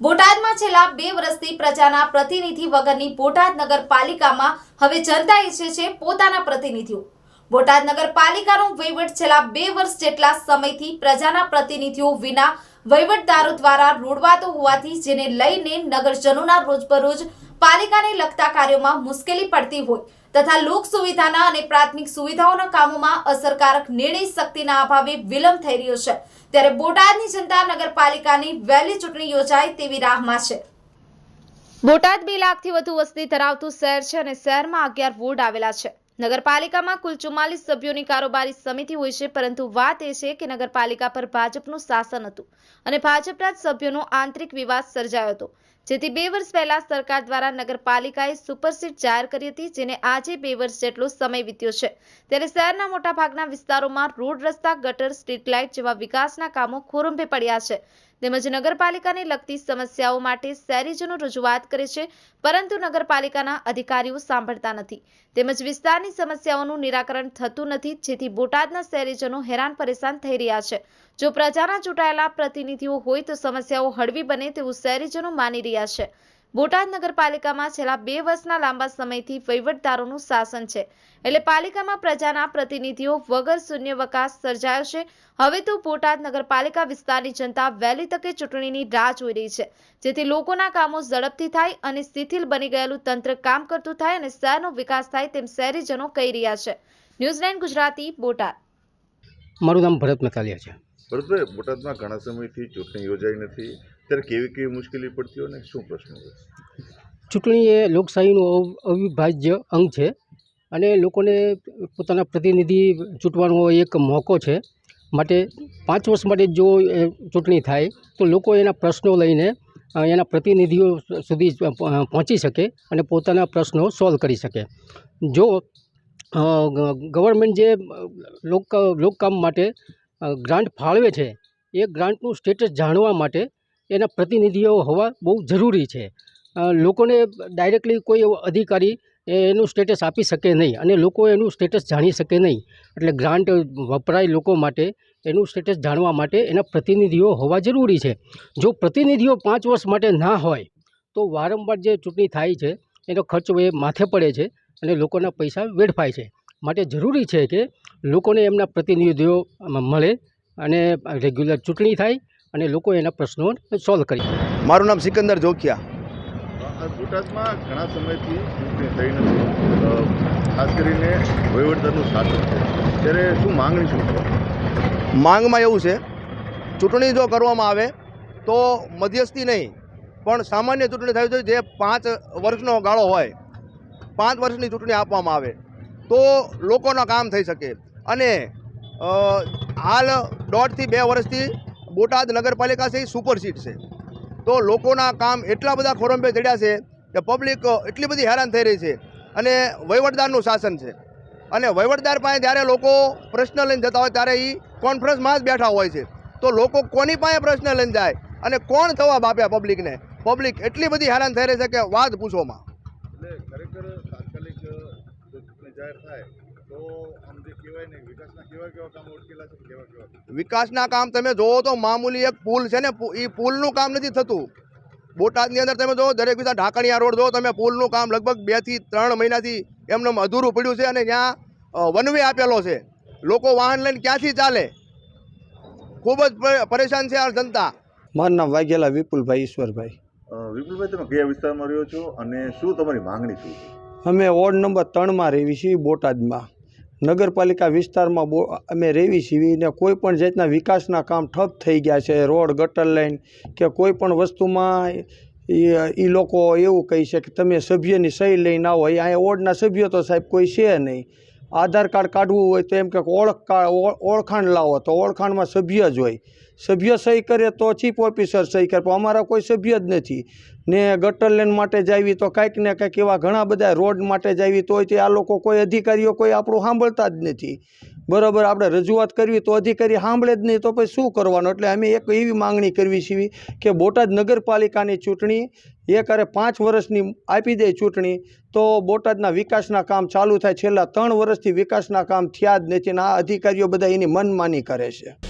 બોટાદમાં છેલ્લા બે વર્ષથી પ્રજાના પ્રતિનિધિ વગરની બોટાદ નગરપાલિકામાં હવે જનતા ઈચ્છે છે પોતાના પ્રતિનિધિઓ. બોટાદ નગરપાલિકાનું વહીવટ છેલ્લા બે વર્ષ જેટલા સમયથી પ્રજાના પ્રતિનિધિઓ વિના વહીવટદારો દ્વારા રોડવાતો હોવાથી જેને લઈને નગરજનોના રોજબરોજ પાલિકાને લગતા કાર્યોમાં મુશ્કેલી પડતી હોય તથા લોક સુવિધાના અને પ્રાથમિક સુવિધાઓના કામોમાં અસરકારક નિર્ણય શક્તિના અભાવે વિલંબ થઈ રહ્યો છે. ત્યારે બોટાદની જનતા નગરપાલિકાની વહેલી ચૂંટણી યોજાય તેવી રાહમાં છે. બોટાદ બે લાખથી વધુ વસ્તી ધરાવતું શહેર છે અને શહેરમાં અગિયાર વોર્ડ આવેલા છે. નગરપાલિકામાં કુલ ચુમ્માલીસ સભ્યોની કારોબારી સમિતિ હોય છે, પરંતુ વાત એ છે કે નગરપાલિકા પર ભાજપનું શાસન હતું અને ભાજપના જ સભ્યોનો આંતરિક વિવાદ સર્જાયો હતો. જેથી બે વર્ષ પહેલા સરકાર દ્વારા નગરપાલિકાએ સુપરસીટ જાહેર કરી હતી, જેને આજે બે વર્ષ જેટલો સમય વીત્યો છે. ત્યારે શહેરના મોટાભાગના વિસ્તારોમાં રોડ રસ્તા, ગટર, સ્ટ્રીટ લાઇટ જેવા વિકાસના કામો ખોરંભે પડ્યા છે. તેમજ નગરપાલિકાને લગતી સમસ્યાઓ માટે શહેરીજનો રજૂઆત કરે છે, પરંતુ નગરપાલિકાના અધિકારીઓ સાંભળતા નથી. તેમજ વિસ્તારની સમસ્યાઓનું નિરાકરણ થતું નથી, જેથી બોટાદના શહેરીજનો હેરાન પરેશાન થઈ રહ્યા છે. જો પ્રજાના ચૂંટાયેલા પ્રતિનિધિઓ હોય તો સમસ્યાઓ હળવી બને તેવું શહેરીજનો માની રહ્યા છે. બોટાદ નગરપાલિકામાં છેલ્લા બે વર્ષના લાંબા સમયથી વહીવટદારોનું શાસન છે. એટલે પાલિકામાં પ્રજાના પ્રતિનિધિઓ વગર શૂન્યવકાશ સર્જાયો છે. હવે તો બોટાદ નગરપાલિકા વિસ્તારની જનતા વહેલી તકે ચૂંટણીની રાહ જોઈ રહી છે. જેથી લોકોના કામો ઝડપથી થાય અને શિથિલ બની ગયેલું તંત્ર કામ કરતું થાય અને શહેરનો વિકાસ થાય તેમ શહેરીજનો કહી રહ્યા છે. New Zealand Gujarati, Botad. મારું નામ ભરત મતાલિયા છે. ભરતભાઈ બોટાદમાં ઘણા સમયથી ચૂંટણી યોજાઈ નથી. ત્યારે કેવી કેવી મુશ્કેલી પડતી હોય ને શું પ્રશ્ન હોય ચૂંટણી એ લોકશાહીનું અવ- અવિભાજ્ય અંગ છે અને લોકોને પોતાના પ્રતિનિધિ ચૂંટવાનો એક મોકો છે. માટે પાંચ વર્ષ માટે જો ચૂંટણી થાય, તો લોકો એના પ્રશ્નો લઈને એના પ્રતિનિધિઓ સુધી પહોંચી શકે અને પોતાના પ્રશ્નો સોલ્વ કરી શકે. જો ગવર્મેન્ટ જે લોક, લોકકામ માટે ગ્રાન્ટ ફાળવે છે, એ ગ્રાન્ટનું સ્ટેટસ જાણવા માટે એના પ્રતિનિધિઓ હોવા બહુ જરૂરી છે. લોકોને ડાયરેક્ટલી કોઈ એવો અધિકારી એનું સ્ટેટસ આપી શકે નહીં અને લોકો એનું સ્ટેટસ જાણી શકે નહીં. એટલે ગ્રાન્ટ વપરાય લોકો માટે, એનું સ્ટેટસ જાણવા માટે એના પ્રતિનિધિઓ હોવા જરૂરી છે. જો પ્રતિનિધિઓ પાંચ વર્ષ માટે ના હોય, તો વારંવાર જે ચૂંટણી થાય છે, એનો ખર્ચ એ માથે પડે છે અને લોકોના પૈસા વેડફાય છે. માટે જરૂરી છે કે લોકોને એમના પ્રતિનિધિઓ મળે અને રેગ્યુલર ચૂંટણી થાય અને લોકો એના પ્રશ્નો સોલ્વ કરી. મારું નામ સિકંદર જોખિયા. બોટાદમાં ઘણા સમયથી ચૂંટણી થઈ નથી. ખાસ કરીને વહીવટદારનું શાસન છે. ત્યારે શું માંગણી શું માંગમાં એવું છે ચૂંટણી જો કરવામાં આવે તો મધ્યસ્થી નહીં પણ સામાન્ય ચૂંટણી થાય તો જે પાંચ વર્ષનો ગાળો હોય પાંચ વર્ષની ચૂંટણી આપવામાં આવે તો લોકોના કામ થઈ શકે. અને હાલ દોઢથી બે વર્ષથી બોટાદ નગરપાલિકા છે, એ સુપર સીટ છે. તો લોકોના કામ એટલા બધા ખોરંભે ચડ્યા છે કે પબ્લિક એટલી બધી હેરાન થઈ રહી છે અને વહીવટદારનું શાસન છે. અને વહીવટદાર પાસે જ્યારે લોકો પ્રશ્ન લઈને જતા હોય ત્યારે એ કોન્ફરન્સમાં જ બેઠા હોય છે. તો લોકો કોની પાસે પ્રશ્ન લઈને જાય અને કોણ જવાબ આપે પબ્લિકને પબ્લિક એટલી બધી હેરાન થઈ રહી છે કે વાત પૂછોમાં. જે વિકાસના કેવા કેવા કામો અટકેલા છે કેવા કેવા? વિકાસના કામ તમે જોવો તો મામૂલી એક પુલ છે ને એ પુલનું કામ નથી થતું. બોટાદની અંદર તમે જોવો દરેક વિસ્તાર ઢાકણિયા રોડ જોવો તમે પુલનું કામ લગભગ બેથી ત્રણ મહિનાથી એમને અધૂરું પડ્યું છે અને ત્યાં વનવે આપેલો છે. લોકો વાહન લઈને ક્યાંથી ચાલે? ખૂબ જ પરેશાન છે આ જનતા. મારું નામ વાઘેલા વિપુલભાઈ ઈશ્વરભાઈ. વિપુલભાઈ તમે કયા વિસ્તારમાં રહ્યો છો અને શું તમારી માંગણી શું છે? અમે વોર્ડ નંબર ત્રણમાં રહેવી છીએ બોટાદમાં. નગરપાલિકા વિસ્તારમાં બો અમે રહેવી છીએ. કોઈ પણ જાતના વિકાસના કામ ઠપ થઈ ગયા છે. રોડ, ગટર લાઈન કે કોઈ પણ વસ્તુમાં એ લોકો એવું કહે છે કે તમે સભ્યની સહી લઈને આવો. અહીંયા વોર્ડના સભ્યો તો સાહેબ કોઈ છે નહીં. આધાર કાર્ડ કાઢવું હોય તો એમ કે ઓળખ કા- ઓળખાણ લાવો. તો ઓળખાણમાં સભ્ય જ હોય. સભ્ય સહી કરે તો ચીફ ઓફિસર સહી કરે, પણ અમારા કોઈ સભ્ય જ નથી. ને ગટર લેન માટે જાવી તો કાંઈક ને કાંઈક એવા ઘણા બધા રોડ માટે જાવી તોય તે આ લોકો કોઈ અધિકારીઓ કોઈ આપણું સાંભળતા જ નથી. બરાબર, આપણે રજૂઆત કરવી તો અધિકારી સાંભળે જ નહીં, તો પછી શું કરવાનું? એટલે અમે એક એવી માંગણી કરવી છીએ કે બોટાદ નગરપાલિકાની ચૂંટણી, એક અરે પાંચ વર્ષની આપી દે ચૂંટણી, તો બોટાદના વિકાસના કામ ચાલુ થાય. છેલ્લા ત્રણ વર્ષથી વિકાસના કામ થયા જ નથી અને આ અધિકારીઓ બધા એની મનમાની કરે છે.